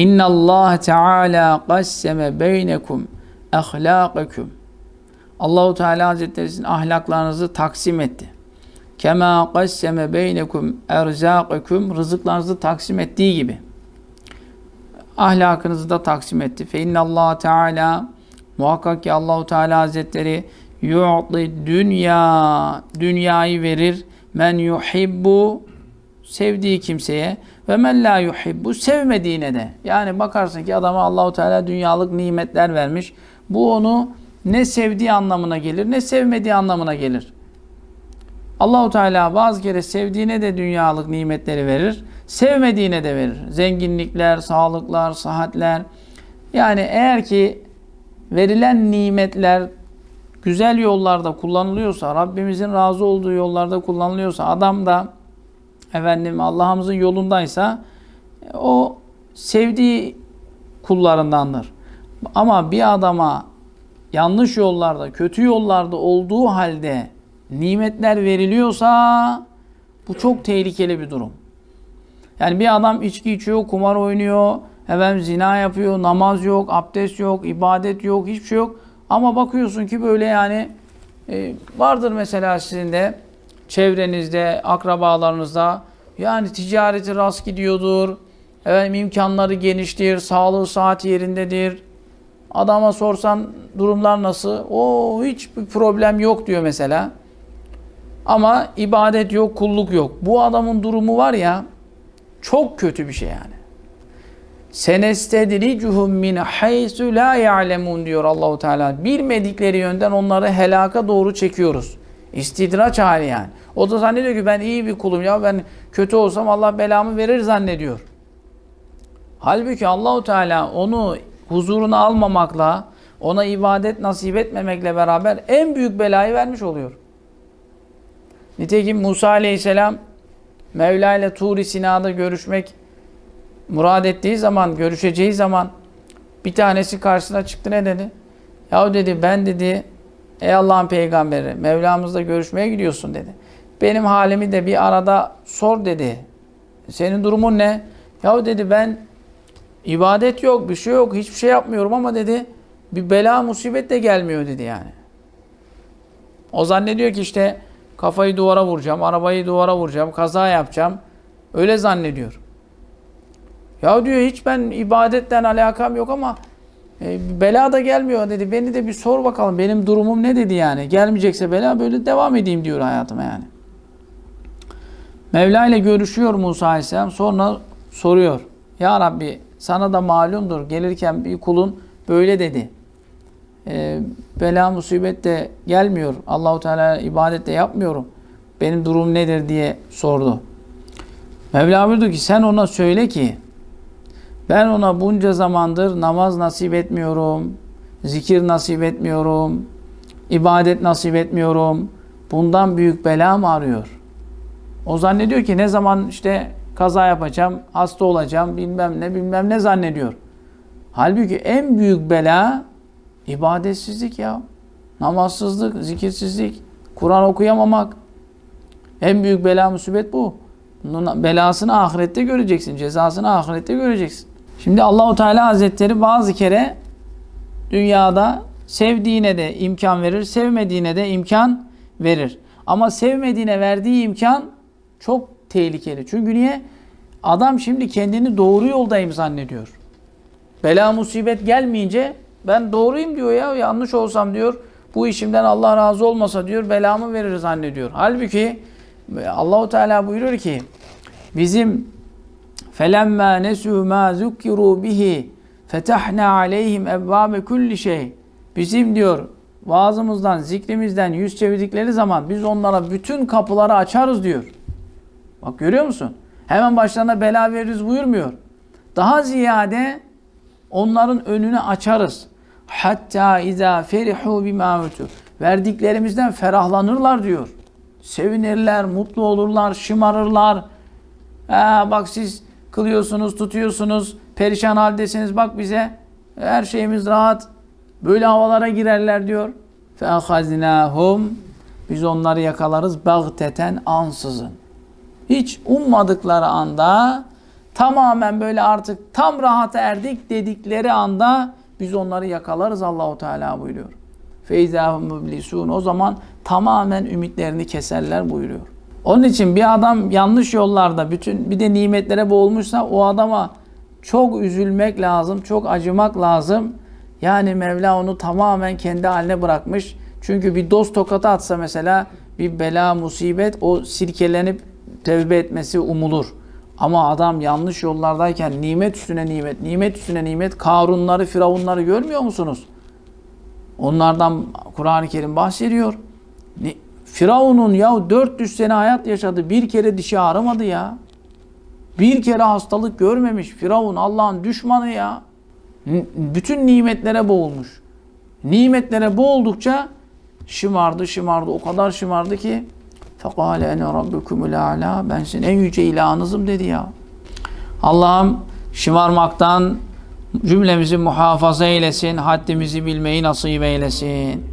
İnna Allah Teala qasseme beynekum ahlakakum. Allahu Teala Hazretleri ahlaklarınızı taksim etti. Kema qasseme beynekum erzakakum rızıklarınızı taksim ettiği gibi. Ahlakınızı da taksim etti. Fe inna Allah Teala muhakkak ki Allahu Teala Hazretleri yu'ti dünya dünyayı verir men yuhibbu sevdiği kimseye ve men la yuhibbu sevmediğine de. Yani bakarsın ki adama Allahu Teala dünyalık nimetler vermiş. Bu onu ne sevdiği anlamına gelir ne sevmediği anlamına gelir. Allahu Teala bazı kere sevdiğine de dünyalık nimetleri verir, sevmediğine de verir. Zenginlikler, sağlıklar, sıhhatler. Yani eğer ki verilen nimetler güzel yollarda kullanılıyorsa, Rabbimizin razı olduğu yollarda kullanılıyorsa, adam da efendim Allah'ımızın yolundaysa o sevdiği kullarındandır. Ama bir adama yanlış yollarda, kötü yollarda olduğu halde nimetler veriliyorsa bu çok tehlikeli bir durum. Yani bir adam içki içiyor, kumar oynuyor, efendim zina yapıyor, namaz yok, abdest yok, ibadet yok, hiçbir şey yok. Ama bakıyorsun ki böyle yani e, vardır mesela sizin de çevrenizde, akrabalarınızda yani ticareti rast gidiyordur. Efendim imkanları geniştir, sağlığı saat yerindedir. Adama sorsan durumlar nasıl? O hiç bir problem yok diyor mesela. Ama ibadet yok, kulluk yok. Bu adamın durumu var ya çok kötü bir şey yani. Senestedricuhum min haysu la ya'lemun diyor Allahu Teala. Bilmedikleri yönden onları helaka doğru çekiyoruz. İstidraç hali yani. O da zannediyor ki ben iyi bir kulum ya ben kötü olsam Allah belamı verir zannediyor. Halbuki Allahu Teala onu huzuruna almamakla, ona ibadet nasip etmemekle beraber en büyük belayı vermiş oluyor. Nitekim Musa Aleyhisselam Mevla ile Tur-i Sina'da görüşmek murad ettiği zaman, görüşeceği zaman bir tanesi karşısına çıktı ne dedi? Yahu dedi ben dedi ey Allah'ın peygamberi Mevlamızla görüşmeye gidiyorsun dedi. Benim halimi de bir arada sor dedi. Senin durumun ne? Yahu dedi ben ibadet yok, bir şey yok, hiçbir şey yapmıyorum ama dedi bir bela musibet de gelmiyor dedi yani. O zannediyor ki işte kafayı duvara vuracağım, arabayı duvara vuracağım, kaza yapacağım. Öyle zannediyor. Ya diyor hiç ben ibadetten alakam yok ama e, bela da gelmiyor dedi. Beni de bir sor bakalım benim durumum ne dedi yani. Gelmeyecekse bela böyle devam edeyim diyor hayatıma yani. Mevla ile görüşüyor Musa Aleyhisselam. Sonra soruyor. Ya Rabbi sana da malumdur. Gelirken bir kulun böyle dedi. E, bela musibet de gelmiyor. Allahu Teala ibadet de yapmıyorum. Benim durum nedir diye sordu. Mevla buyurdu ki sen ona söyle ki ben ona bunca zamandır namaz nasip etmiyorum, zikir nasip etmiyorum, ibadet nasip etmiyorum. Bundan büyük bela mı arıyor? O zannediyor ki ne zaman işte kaza yapacağım, hasta olacağım, bilmem ne bilmem ne zannediyor. Halbuki en büyük bela ibadetsizlik ya. Namazsızlık, zikirsizlik, Kur'an okuyamamak. En büyük bela musibet bu. Bunun belasını ahirette göreceksin, cezasını ahirette göreceksin. Şimdi Allahu Teala Hazretleri bazı kere dünyada sevdiğine de imkan verir, sevmediğine de imkan verir. Ama sevmediğine verdiği imkan çok tehlikeli. Çünkü niye? Adam şimdi kendini doğru yoldayım zannediyor. Bela musibet gelmeyince ben doğruyum diyor ya yanlış olsam diyor bu işimden Allah razı olmasa diyor belamı verir zannediyor. Halbuki Allahu Teala buyuruyor ki bizim felemma nesu ma zukkiru bihi fetahna aleyhim ebvabe kulli şey. Bizim diyor vaazımızdan, zikrimizden yüz çevirdikleri zaman biz onlara bütün kapıları açarız diyor. Bak görüyor musun? Hemen başlarına bela veririz buyurmuyor. Daha ziyade onların önünü açarız. Hatta izâ ferihu bimâ Verdiklerimizden ferahlanırlar diyor. Sevinirler, mutlu olurlar, şımarırlar. Ha, bak siz kılıyorsunuz, tutuyorsunuz, perişan haldesiniz bak bize. Her şeyimiz rahat. Böyle havalara girerler diyor. فَاَخَذْنَاهُمْ Biz onları yakalarız bagteten ansızın. Hiç ummadıkları anda tamamen böyle artık tam rahata erdik dedikleri anda biz onları yakalarız Allahu Teala buyuruyor. Feyzahum mublisun. O zaman tamamen ümitlerini keserler buyuruyor. Onun için bir adam yanlış yollarda bütün bir de nimetlere boğulmuşsa o adama çok üzülmek lazım, çok acımak lazım. Yani Mevla onu tamamen kendi haline bırakmış. Çünkü bir dost tokatı atsa mesela bir bela, musibet o sirkelenip tevbe etmesi umulur. Ama adam yanlış yollardayken nimet üstüne nimet, nimet üstüne nimet, Karunları, Firavunları görmüyor musunuz? Onlardan Kur'an-ı Kerim bahsediyor. Ni- Firavun'un ya 400 sene hayat yaşadı. Bir kere dişi ağrımadı ya. Bir kere hastalık görmemiş. Firavun Allah'ın düşmanı ya. N- Bütün nimetlere boğulmuş. Nimetlere boğuldukça şımardı, şımardı. O kadar şımardı ki فَقَالَ اَنَا رَبُّكُمُ الْاَعْلَى Ben sizin en yüce ilahınızım dedi ya. Allah'ım şımarmaktan cümlemizi muhafaza eylesin, haddimizi bilmeyi nasip eylesin.